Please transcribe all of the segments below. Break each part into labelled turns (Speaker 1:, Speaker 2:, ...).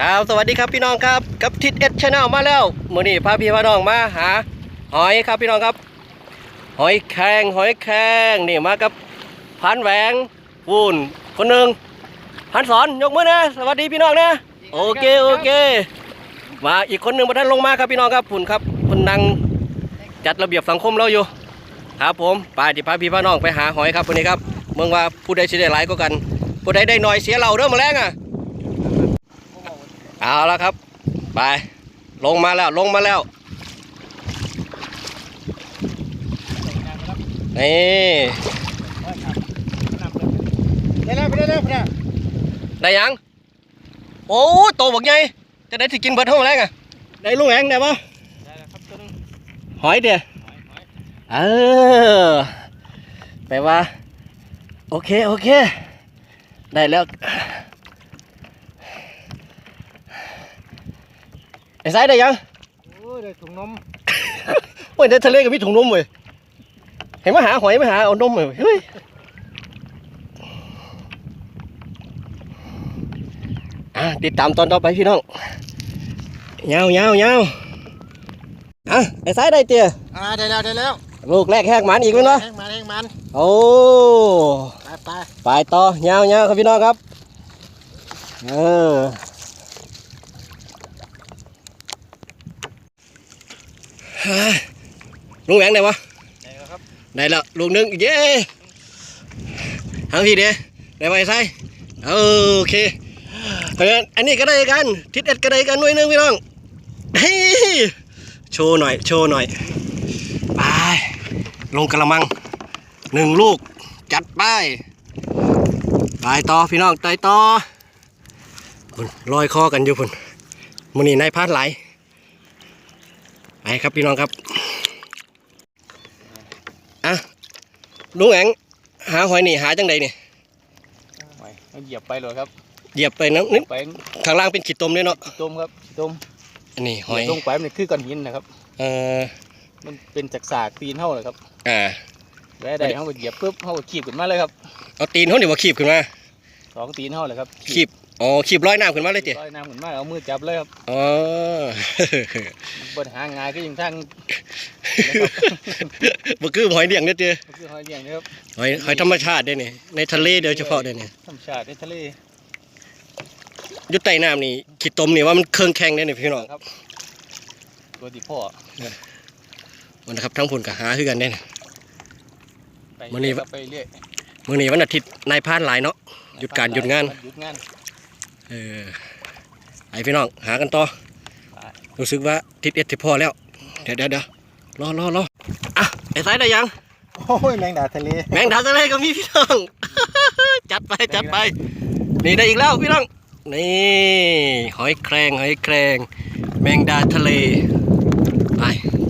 Speaker 1: ครับสวัสดีครับพี่น้องครับกับทิศเอ็ดชาแนลมาแล้วมื้อนี้พาพี่พาน้องมาหาหอยครับพี่น้องครับ หอยแครงหอยแครงนี่มากับพันแหวงปูนคนหนึ่งพันสอนยกมือนะสวัสดีพี่น้องนะโอเคโอเค มาอีกคนหนึ่งมาท่านลงมาครับพี่น้องครับพุ่นครับพุ่นนั่งจัดระเบียบสังคมเราอยู่ ครับผมไปที่พาพี่พาน้องไปหาหอยครับวันนี้ครับเมืองว่าผู้ใดสิได้หลายก็กันผู้ใดได้หน่อยเสียเราเด้อมาแรงอะ เอาแล้วครับ ไป ลงมาแล้วลงมาแล้ว นี่
Speaker 2: ได้แล้วไปได้แล้วไปแล้ว
Speaker 1: ได้ยัง โอ้โตบักใหญ่จะได้ที่กินเบิดห้องแรงอะได้ลูกแหงได้ปะ
Speaker 2: ได้แล้วครับตัวนึง
Speaker 1: หอยเดียเออแปลว่า โอเค โอเค ได้แล้ว ไอ้ไซได้ยัง
Speaker 2: โอ้ยได้ถุงนม
Speaker 1: โอ้ยในทะเลก็มีถุงนมเว้ยเห็นมาหาหอยมาหาเอานมเว้ยเฮ้ยอะติดตามตอนต่อไปพี่น้องยาวยาวยาวอะไอ้สายได้เตี้ย
Speaker 2: อ่าได้แล้วได้แล้ว
Speaker 1: ลูกแรกแหกหมันอีกมั้ยเนาะ
Speaker 2: แห้งมันแห้งมัน
Speaker 1: โอ้
Speaker 2: ไปไป
Speaker 1: ไปต่อยาวยาวครับพี่น้องครับ เออเฮ้ย ลุงแหวงได้ปะ
Speaker 2: ได้แล้วครับ
Speaker 1: ได้แล้วลูกหนึงเย้ทางพี่เด้ได้ไหมใช่โอเคเพราะงั้นอันนี้ก็ได้กัน ทิศเอ็ดก็ได้กันหน่วยหนึงพี่น้องเฮ้ยโชว์หน่อย โชว์หน่อย ไป ลงกระมังหนึ่งลูก จัดไปไปต่อพี่น้องไปต่อพุ่นลอยคอกันอยู่พุ่นมือนี้นายพาดไหลายไป ครับพี่น้องครับอะลุงแองหาหอยนี่หาจังใดนี่
Speaker 2: ไปเอาเหยียบไปเลยครับ
Speaker 1: เหยียบไปน้ำนึก
Speaker 2: ไป
Speaker 1: ข้างล่างเป็นขีดตมด้วยเนาะ
Speaker 2: ขี้ต้มครับขี้ต้ม
Speaker 1: อันนี้ห
Speaker 2: เห
Speaker 1: อย
Speaker 2: ยียบลงไปมันคือก้อนหินนะครับ
Speaker 1: เอ่อ
Speaker 2: มันเป็นจากสากตีนเท่าเลยครับ
Speaker 1: อ่า
Speaker 2: แว่ได้เขาก็เหยียบปุ๊บเขาก็ขีบขึ้นมาเลยครับ
Speaker 1: เอาตีนเขาเดี๋ยวว่าขีบขึ้นมา
Speaker 2: สองตีนเท่าเลยครับ
Speaker 1: ขีบ อ๋อขีบร้อยน้ำขึ้นมาเลยเตี๋ย
Speaker 2: ลอยน้ำขึ้นมาเอามือจับเลยครับ
Speaker 1: อ๋อ
Speaker 2: บนหางง่ายก็ยังทั้ง
Speaker 1: บ่คือหอยเดี่ยงเด้อเตี๋ย
Speaker 2: ก็คือหอยเลี้ยงนะครับ
Speaker 1: หอยหอยธรรมชาติเด้อนี่ในทะเลโดยเฉพาะเด้อนี่
Speaker 2: ธรรมชาติในทะเล
Speaker 1: อยู่ใต้น้ำนี่ขีดตมนี่ว่ามันเครื่องแข็งเด้อนี่พี่น้อง
Speaker 2: ครับตัวที่พ่อ
Speaker 1: มันนะครับทั้งผลกับหาคือกันเด้อนี่
Speaker 2: ไป
Speaker 1: มื้อนี้
Speaker 2: ครับไปเรื่อย
Speaker 1: มื้อนี้วันอาทิตย์นายพรานหลายเนาะหยุดการหยุดงาน
Speaker 2: หยุดงาน
Speaker 1: เออไอพี่น้องหากันต่อ
Speaker 2: ไป
Speaker 1: รู้สึกว่าทิศเอ็ดที่พอแล้ว เดี๋ยวเดี๋ยวเดี๋ยวรอรอรออะไอ้สายได้ยัง
Speaker 2: โอ้ยแมงดาทะเล
Speaker 1: แมงดาทะเลก็มีพี่น้อง จัดไปจัดไป นี่ได้อีกแล้วพี่น้อง นี่หอยแครงหอยแครงแมงดาทะเลไป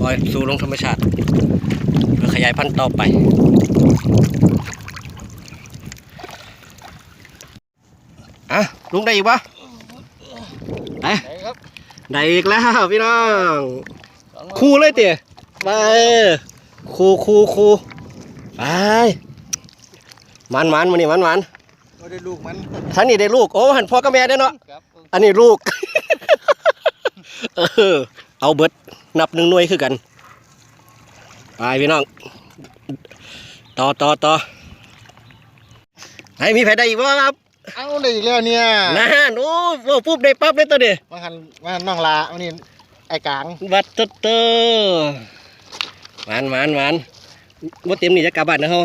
Speaker 1: ปล่อยสู่ลงธรรมชาติเพื่อขยายพันธุ์ต่อไป อะ ลุงได้อีกปะไป
Speaker 2: ไหนครับ
Speaker 1: ได้อีกแล้วพี่น้อง
Speaker 2: สอง
Speaker 1: คู่เลยเตี๋ยไปคู่คู่คู่ไปมันมันมันนี่มันมัน
Speaker 2: ไม่ได้ลูกมัน
Speaker 1: ท่านนี่ได้ลูกโอ้หันพ่อกับแม่ได้อเนาะ
Speaker 2: ครับ
Speaker 1: อันนี้ลูกเออเอาเบิดนับหนึ่งหน่วยคือกันไปพี่น้องต่อต่อต่อให้มีใครได้อีกบ่ครับ
Speaker 2: เอาได้อีกแล้วเนี่ย
Speaker 1: นั่นโอ้โหปุ๊บได้ปั๊บได้ตัวเดีย
Speaker 2: มาหันมาหันน้องลาอันนี้ไอ้กลาง
Speaker 1: บัตเตอร์เตอร์หวานหวานหวานว่าเต็มนี่จะกลับบ้านนะเฮา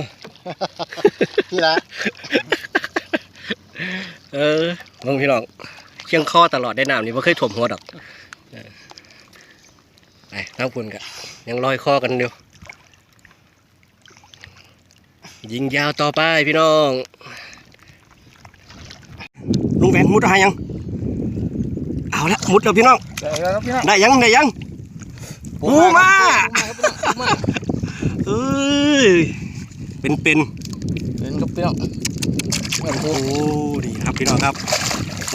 Speaker 2: ที่ละ
Speaker 1: เออมึงพี่น้องเชียงคอตลอดได้น้ำนี่ไม่เคยถ่วมหัวดอกเออไปทั้งคุณกะยังลอยคอกันอยู่ยิงยาวต่อไปพี่น้องลุง แหวนมุดหายัง เอาละมุดแล้วพี่น้อง
Speaker 2: ได้แล้วครับพี่น้อง
Speaker 1: ได้ยังได้ยังปูมา
Speaker 2: ปูมา
Speaker 1: เอ้ยเป็นเป็น
Speaker 2: เป็นครับพี่น้อง
Speaker 1: โอ้ดีครับพี่น้องครับ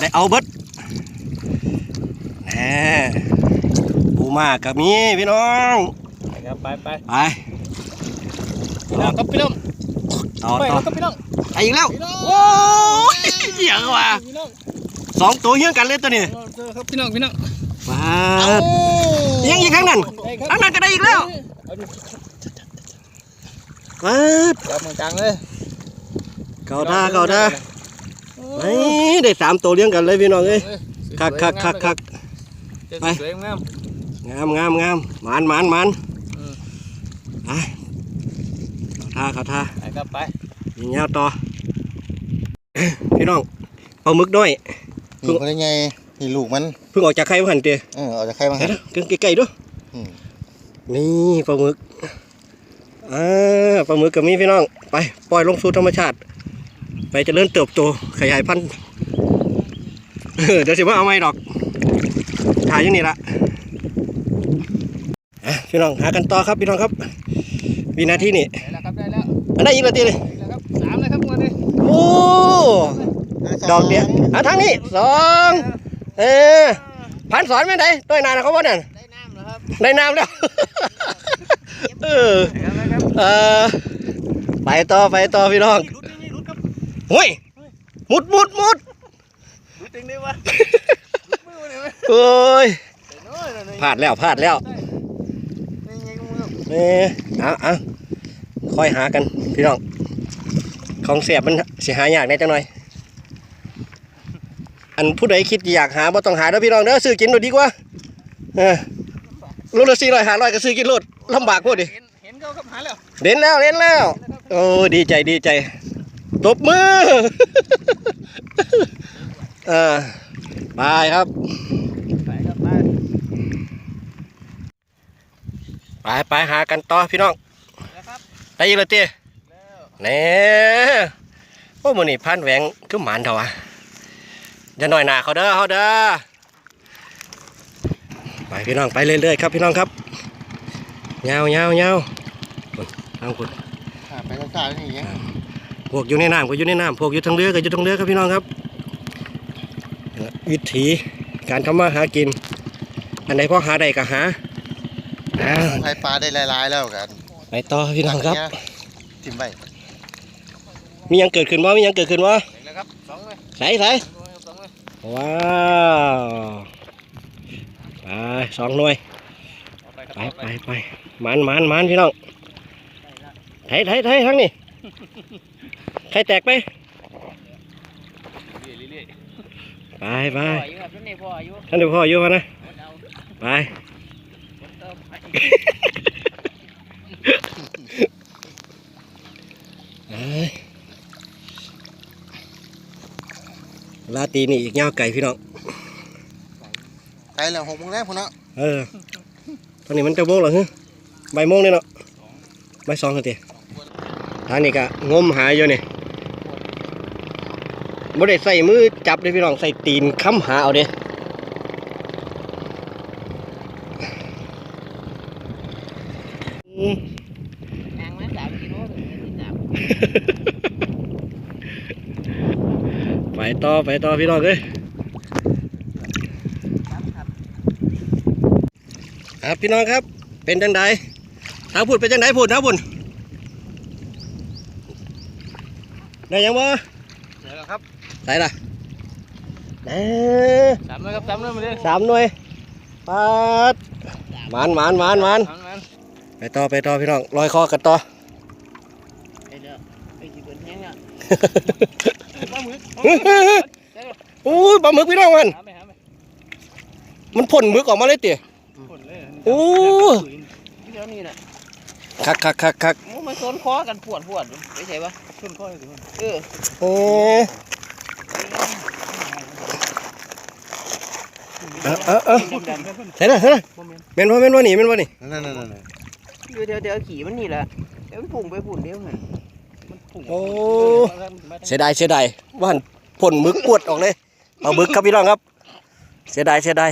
Speaker 1: ได้เอาเบิดแหน่ปูมากับมีพี่น้อง
Speaker 2: ไปครับไปไป
Speaker 1: ไป
Speaker 2: พี่น้องครับพี่น้อง
Speaker 1: ต่อ
Speaker 2: ไป
Speaker 1: ต่อ
Speaker 2: แล้วครับพี่น้อง
Speaker 1: ไปอีกแล้ว
Speaker 2: พี่น้อง
Speaker 1: โอ้ยเหี้ยอะว่ะ
Speaker 2: พี่น้อง
Speaker 1: สองตัวเฮี้ยงกันเลยตัวนี้
Speaker 2: เจอครับพี่น้องพี่น้อง
Speaker 1: ว้าดยังอีกครั้งนั้น
Speaker 2: ได้ครับ
Speaker 1: ครั้งนั้นก็ได้อีกแล้ว
Speaker 2: เอาดิ
Speaker 1: ว้าด
Speaker 2: จับมือจังเลย
Speaker 1: เก่าท่าเก่าท่าไอ้ได้สามตัวเลี้ยงกันเลยพี่น้องเอ้ยคักคักคักคักไป
Speaker 2: ไปสวยงาม
Speaker 1: งามงามงามหมานหมานหมาน
Speaker 2: อืม
Speaker 1: ไปเก่า ท่าเก่าท่า
Speaker 2: ไปครับไป
Speaker 1: ยิงยาวต่อ พี่น้องปลาหมึกน้อย
Speaker 3: นี่เขาได้ไงนี่ลูกมัน
Speaker 1: เพิ่งออกจากไข่มาหันเตะ
Speaker 3: เออเอาจากใครมา
Speaker 1: เห็
Speaker 3: ให้
Speaker 1: นกันไกลๆด้วย
Speaker 3: อืม
Speaker 1: นี่ปลาหมึกอ่าปลาหมึกกับมีพี่น้อง ไปปล่อยลงสู่ธรรมชาติ ไปเจะเริ่มเติบโตขยายพันธุ์เออเดี๋ยวสิว่าเอาไม่ดอกถ่ายอยู่นี่ละอะพี่น้องหากันต่อครับพี่น้องครับวินาทีนี้ อันได้อีกนาทีเลย
Speaker 2: ได้แล้วครับสามเลยครับงวดนี้
Speaker 1: โอ้ดอกเดียวอะทางนี้สองเออพันสอนไม่ได้ด้วยนานนะเขาว่านั่น
Speaker 2: ได้น้ำแล้วครับ
Speaker 1: ได้น้ำแล้วเออ
Speaker 2: ได้ครับ
Speaker 1: เออไปต่อไปต่อพี่น้อง
Speaker 2: รุดนี่รุดครับ
Speaker 1: โอ้ยมุดมุดมุด
Speaker 2: รุดจริงได้วะมือเนี่ยไหม
Speaker 1: โอ้ย
Speaker 2: น้อยหน่อย
Speaker 1: พลาดแล้วพลาดแล้ว
Speaker 2: นี่ไงกูมือ
Speaker 1: เออเอาเอา ค่อยหากันพี่น้อง ของเสียบมันสิหายากแน่จังหน่อย อันผู้ใดคิดอยากหาบ่ต้องหาเด้อพี่น้องเด้อซื้อกินโดดดีกว่าเออรถละสี่ร้อยห้าร้อยก็ซื้อกินรถลำบากพวดดิ
Speaker 2: เห็นเห็นเขาครับหาแล้ว
Speaker 1: เล่นแล้วเล่นแล้ว โอ้ดีใจดีใจตบมือ เออไปครับ
Speaker 2: ไปครับไป
Speaker 1: ไปไปหากันต่อพี่น้อง
Speaker 2: แล้วครับ
Speaker 1: ได้ยินแล้วตี
Speaker 2: แล้ว
Speaker 1: เน่โอ้มือนี่พันแหวงคือหมานเถอะวะอย่าหน่อยหนาเขาเด้อเขาเด้อไปพี่น้องไปเรื่อยๆครับพี่น้องครับเงาเงาเงาคุณทางคุณ
Speaker 3: อ่าไปแล้วซ่านี่อย่างเงี้ย
Speaker 1: พวกอยู่ในน้ำก็อยู่ในน้ำพวกอยู่ทางเรือก็อยู่ทางเรือครับพี่น้องครับ วิถีการทำมาหากิน อันไหนพอหาได้ก็หาอ้าว
Speaker 3: ใครปลาได้หลายๆแล้วกัน
Speaker 1: ไปต่อพี่น้องครับ
Speaker 3: เนี่ยทิมไป
Speaker 1: มีหยังเกิดขึ้นวะมีหยังเกิดขึ้นวะ
Speaker 2: เห็นแล้วครับสองเลย
Speaker 1: ใส่ใส่
Speaker 2: สองเลย
Speaker 1: ว้าวไปสองหน่วย
Speaker 2: เอาไปครับ
Speaker 1: ไป
Speaker 2: เอา
Speaker 1: ไปไปมันมันมันพี่น้องไถไถไถทั้งนี้ใครแตกไป
Speaker 2: เรื่อย
Speaker 1: ไปไป
Speaker 2: ๆพ่ออายุครับนี่พ่ออายุ
Speaker 1: ท่านเดี๋ยวพ่ออยู่มานะ
Speaker 2: เอา
Speaker 1: ไป
Speaker 2: เติมไป
Speaker 1: เอ้ย ลาตีนี่อีกเงาวไก่พี่น้อง
Speaker 3: ไกลแล้วหกโมงแล้วพุ่นเนาะ
Speaker 1: เออตอนนี้มันจะโมงเหรอฮะใบายโมงนี่เนาะใบายสองกันทีทางนี้ก็งมหาอยู่นี่บ่ได้ใส่มือจับเลยพี่น้องใส่ตีนค้ำหาเอาเด้อืม
Speaker 2: ยางมาสามกิโลถึงที่สาม
Speaker 1: ไปต่อไปต่อพี่น้องเอ้ย
Speaker 2: ครับครับ
Speaker 1: ครับพี่น้องครับ เป็นจังไดทางพูดเป็นจังไดพูดนะบุญได้ยังบ่
Speaker 2: เดี๋ยวครับ
Speaker 1: ใส่ละเอ้ย
Speaker 2: สามเลยครับสามเลยมาเลย
Speaker 1: สามหน่วยปัดหมานหมานหมานหมาน
Speaker 2: สามมัน
Speaker 1: ไปต่อไปต่อพี่น้องลอยคอกันต่อ
Speaker 2: ไอ้เด้อไอ้ที่เป็นแห้งอะปลาหมึก
Speaker 1: โอ้ยปลาหมึกพี่น้องมัน
Speaker 2: หาไหมหาไหม
Speaker 1: มันพ่นหมึกออกมาเลยเตี๋ย
Speaker 2: ผลเลย
Speaker 1: โอ้
Speaker 2: เดี๋ยวนี้น่ะ
Speaker 1: คักคักคักคัก
Speaker 2: มันโซนคอกันปวดปวดไม่ใช่ปะชนคออยู่เออ
Speaker 1: เอ้ยเอาเอาเอาใส่ละใส่ละเม่นว่าเม่นว่านี่เม่นว่านี่
Speaker 3: นั่นนั่นนั่น
Speaker 2: อยู่เดี๋ยวเดี๋ยวขี่มันนี่แหละเดี๋ยวมันพุ่งไปพุ่นเดี๋ยวมันมันพุ่ง
Speaker 1: โอ้เสียดายเสียดายว่าหันพ่นหมึกปวดออกเลยเอาหมึกครับพี่น้องครับ เสียดายเสียดาย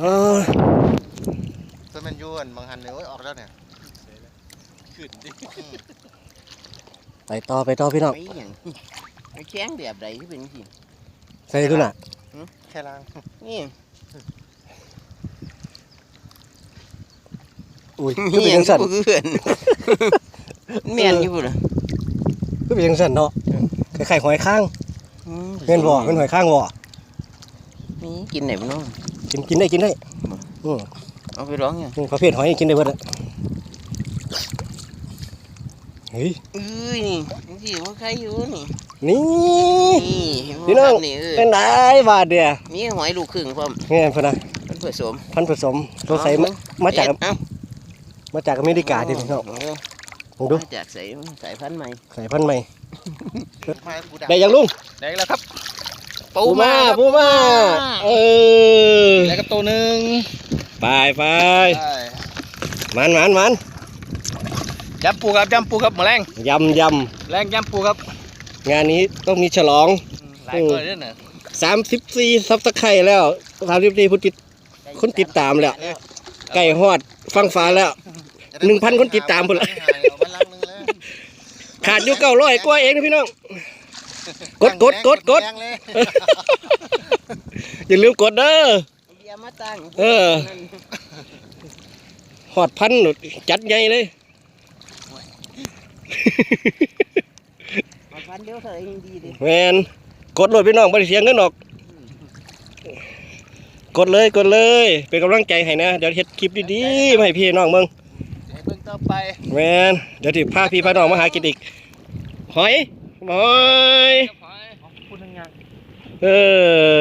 Speaker 1: เออ
Speaker 3: ส่วนมันอยูอันบางหันเลยโอ้ยออกแล้วเนี่ย
Speaker 2: ขึ้นดิ
Speaker 1: ไปต่อไปต่อพี่น้อง
Speaker 2: ไม่อย่างไม่แข้งแบบใดที่เป็นสิ
Speaker 1: ใส่ดูน่ะ
Speaker 3: แค่ล้าง
Speaker 2: นี่
Speaker 1: อุ้ยคือเป็นจังสัน
Speaker 2: เพื่อนเมียนอยู่พุ่นน่ะ
Speaker 1: คือเป็นจังสันเนาะคล้ายๆหอยข้างแม่นบ่แม่นหอยข้างบ่
Speaker 2: นี่กินไหนบ้าง
Speaker 1: กินกินได้กินได้อืม
Speaker 2: เอาไปร้องยัง
Speaker 1: อืมประเภทหอยกินได้เบิดอะเฮ้ย
Speaker 2: เอ้ยนี่นี่ว่าใครอยู่นี่
Speaker 1: นี่
Speaker 2: นี่
Speaker 1: พี่น้อง
Speaker 2: นี่เออ
Speaker 1: เป็นไงบาดเดีย
Speaker 2: มีหอยลูกครึ่งพร้อม
Speaker 1: แม่นพุ่นน่ะ
Speaker 2: เป็นผสม
Speaker 1: พันธุ์ผสมตัวใส่มามาจาก
Speaker 2: เอ้า
Speaker 1: มาจากอเมริกาดิพี่น้อง
Speaker 2: เอ อ
Speaker 1: ลองดู
Speaker 2: มาจากสายสายพันธุ์ใหม่
Speaker 1: ใส่พันธุ์ใหม่
Speaker 3: มากูดัก
Speaker 1: ได้ยังลุง
Speaker 3: ได้แล้วครับ
Speaker 1: ปูมาปูมาเออ
Speaker 3: ได้กับตัวหนึ่ง
Speaker 1: ไปไป
Speaker 3: ได้
Speaker 1: มันมันมัน
Speaker 3: ยำปูครับยำปูครับแมลง
Speaker 1: ยำย
Speaker 3: แรงยำปูครับำ
Speaker 1: งานนี้ต้องมีฉลอง
Speaker 3: หลายคนด้วยเนอะ
Speaker 1: 34ซับสไครต์แล้ว34ผู้ติดคนติดตามแล้วใกล้ฮอดฟังฟ้าแล้วหนึ่งพันคนติดตามพุ่นละ ขาดอยู่เก้าร้อยกว่าเองนะพี่น้อง กดกดกดกด
Speaker 3: แรงเลย
Speaker 1: อย่าลืมกดเด้อ
Speaker 2: เบียร์มาตั้ง
Speaker 1: เออหอดพันหนุดจัดใหญ่เลย
Speaker 2: มาพันเดียวเท่าไหร่ยังดีดิ
Speaker 1: แมนกดโหลดพี่น้องบริเสียเงินออก กดเลยกดเลย เป็นกำลังใจให้นะ เดี๋ยวเฮ็ดคลิปดีๆมาให้พี่น้องมึง
Speaker 3: ให้เบิ่ง ต่อไป
Speaker 1: แมนเดี๋ยวที่พาพี่พาน้องมาหากินอีก หอยหอย
Speaker 3: พูดงาน
Speaker 1: เออ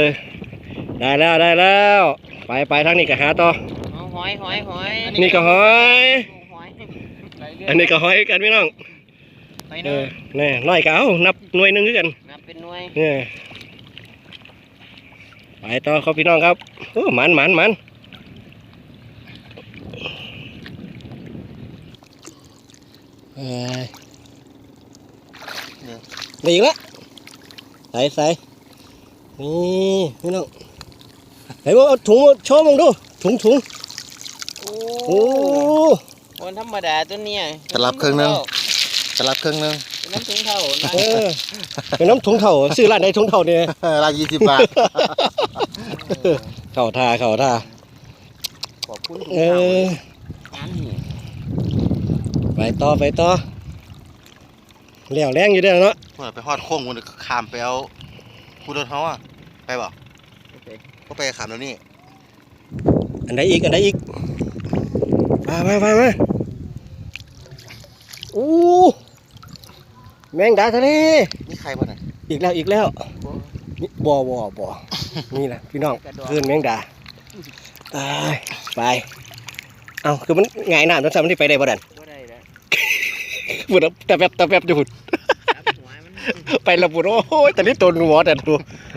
Speaker 1: ได้แล้วได้แล้ว ไปไปทางนี้ก็หาต่อ
Speaker 2: เอาหอยหอยหอย
Speaker 1: นี่ก็หอย
Speaker 2: หอย
Speaker 1: อันนี้ก็หอยกันพี่น้อง
Speaker 3: ไป
Speaker 1: เอ
Speaker 3: เนอะ
Speaker 1: อแน่น้อยก็เอานับหน่วยหนึงคือกัน
Speaker 2: นับเป็นหน่วย
Speaker 1: เนี่ยไปต่อครับพี่น้องครับโอ้หมันหมันหมัน เอ้ยได้อีกแล้วใส่ใส่นี่พี่น้องไหนว่าเอาถุงมาโชว์มึงดู ถุงถุง
Speaker 2: โอ้
Speaker 1: โอ้
Speaker 2: วันธรรมดาตัวเนี้ย
Speaker 3: จะรับเครื่องหนึงจะรับเครื่องหนึง
Speaker 2: เป็นน้ำถึงเท่านะ
Speaker 1: เออเป็นน้ำถุงเท่าซื้อร้านไหนถุงเท่าเนี่ย
Speaker 3: รายยี่สิบบาท
Speaker 1: เข่าท่าเข่าท่า
Speaker 2: ขอบคุณ
Speaker 1: เออ
Speaker 2: อันนี้
Speaker 1: ไป ต่อไปต่อเลี้ยวแรงอยู่เด้อเนาะ
Speaker 3: เมื่อไปฮอดโค้งมันข้ามไปเอาคูโดนเขาอะไปบ่ก็ไปขามแล้วนี่
Speaker 1: อันใดอีก อันใดอีก มามามามาอู้แมงดาทะเล
Speaker 3: นี่ใครบ่เนี่ย
Speaker 1: อีกแล้วอีกแล้วนี่บ่บ่บ่นี่แหละพี่น้องเพื่อนแมงดาตายไป เอาคือมันง่ายน้ำจนสามารถไปได้บ่ดัน
Speaker 2: ก็ได้แล้ว
Speaker 1: บุดแต่แบบแต่แบบจะบุด
Speaker 2: จับหัวมัน
Speaker 1: ไปและบุดโอ้ยแต่นี่ตัวหัวแต่ดู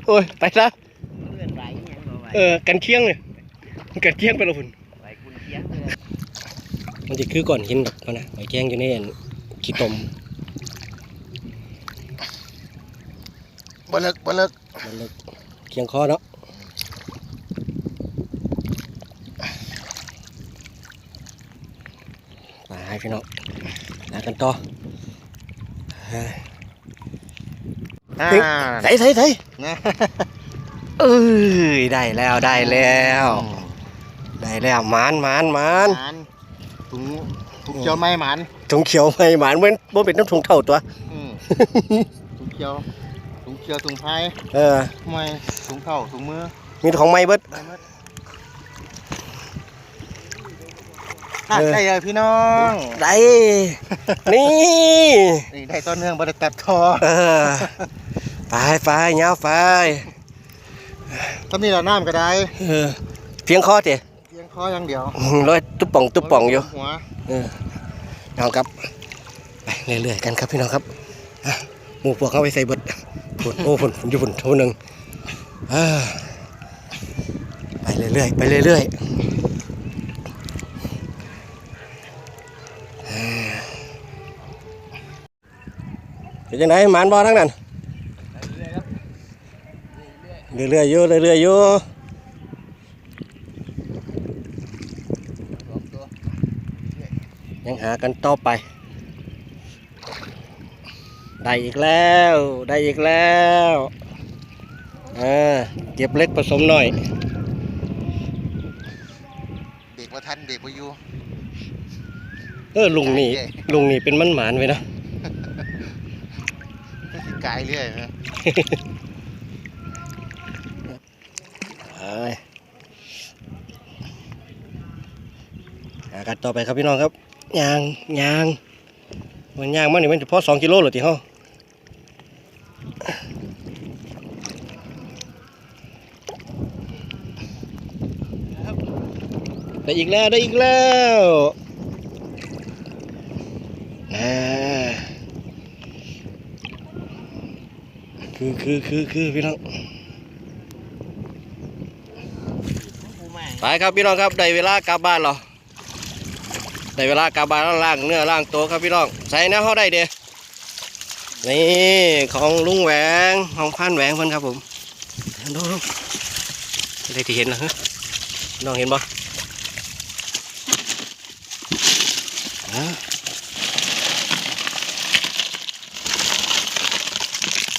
Speaker 1: โอ้ยไปซะ
Speaker 2: เลื่อนไหวอยังบ่ไหว
Speaker 1: เออกันเชียงเลยกันเชียงไปและพุ่น
Speaker 2: ไหวคุณเทียงเลย
Speaker 1: มันจะคือก่อนหินดอกมันนะหอยแกงอยู่ในอันขี้ตม
Speaker 3: บ่เลิกบ่เลิก
Speaker 1: มันเลิกเคียงคอเนาะมาให้พี่น้อง ลากันต่อเฮ้ย
Speaker 3: อ่า
Speaker 1: ใส่ใส่ใส่
Speaker 3: นะ
Speaker 1: เอ้ยได้แล้วได้แล้ว ได้แล้วหมานหมานหมาน
Speaker 3: หมานถุงถุงเขียวไม่หมาน
Speaker 1: ถุงเขียวไม่หมานเว้นบ่เป็นน้ำถุงเท่าตัว
Speaker 3: อืมถุงเขียวถุงเขียวถุงไผ่
Speaker 1: เออ
Speaker 3: ไม่ถุงเข่าถุงมือ
Speaker 1: มีของไม่เบิด
Speaker 3: ไม่ หมดหักได้เลยพี่น้อง
Speaker 1: ได้ นี่
Speaker 3: นี่ได้ต้นเนื่องบริตัดคอ
Speaker 1: เออไปไปยาวไป
Speaker 3: ถ้ามีเราน้ำก็ได้
Speaker 1: เออเพียงคอเตะ
Speaker 3: เพียงคออย่างเดียว
Speaker 1: ร้อยตุ๊บป่องตุ๊บป่องอยู่
Speaker 3: หัว
Speaker 1: น้องครับไปเรื่อยๆกันครับพี่น้องครับอะหมูพวกเขาไปใส่เบิดฝุ่นโอ้ฝุ่นฝุ่นอยู่ฝุ่นเท่านึงอ่าไปเรื่อยๆไปเรื่อยๆ เป็นยังไงหมานบอทั้งนั้นเรื่อยๆอยู่เรื่อยๆอยู่ยังหากันต่อไป ได้อีกแล้วได้อีกแล้วอ่าเก็บเล็กผสมหน่อย
Speaker 3: เบรกว่าทันเบรกว่าอยู่
Speaker 1: เออลุงนี่ลุงนี่เป็นมันหมานไว้นะ
Speaker 3: กายเรื่อยนะ
Speaker 1: กันต่อไปครับพี่น้องครับยางยางมันยางมันนี่มันเฉพาะสองกิโลหรอที่ห้องได้อีกแล้วได้อีกแล้วนะ คือคือคือคือพี่น้องไปครับพี่น้องครับได้เวลากลับบ้านแล้วได้เวลากลับบ้านแล้วล้างเนื้อล้างตัวครับพี่น้องใส่แนวเขาได้เด้นี่ของลุงแหวงของพันแหวงเพิ่นครับผมดูดูได้ที่เห็นนะฮะน้องเห็นบ่อ่า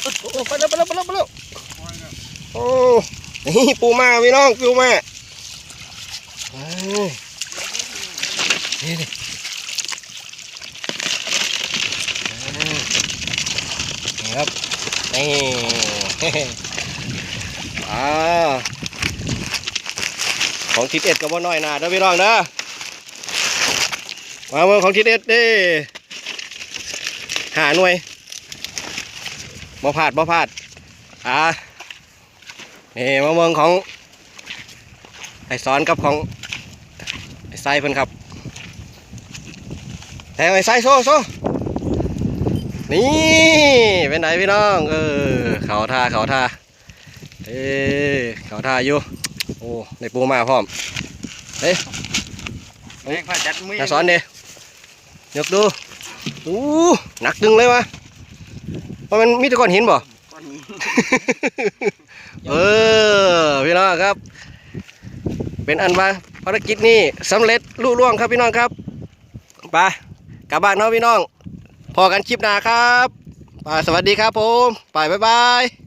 Speaker 1: โอ้โอ้ไปแล้วไปแล้วไปแล้วไปแล้วโอ้ นี่ปูมาพี่น้องปูมาเอ้ยนี่ดินี่ครับนี่อ่าของทิศเอ็ดกับว่าน้อยนาเด้อพี่น้องเด้อมาเมืองของทิศเอ็ดเด้หาหน่วยบ่พลาดบ่พลาดอ่า นี่มาเมืองของไอสอนกับของไอไซเพิ่นครับแทงไอไซโซ่โซ่นี่เป็นไหนพี่น้องเออเขาท่าเขาท่าเอ้เขาท่าอยู่โอ้ในปูมาพร้อม
Speaker 3: แม่งพาจัดมือ
Speaker 1: นาสอนเด้ยกดูอู้หนักดึงเลยวะว่ามันมีแตะก้อนหินบ่ เออพี่น้องครับ เป็นอันว่าภารกิจนี้สำเร็จลุล่วงครับพี่น้องครับไปกลับบ้านเนาะพี่น้องพอกันคลิปหน้าครับไปสวัสดีครับผมไปบ๊ายบาย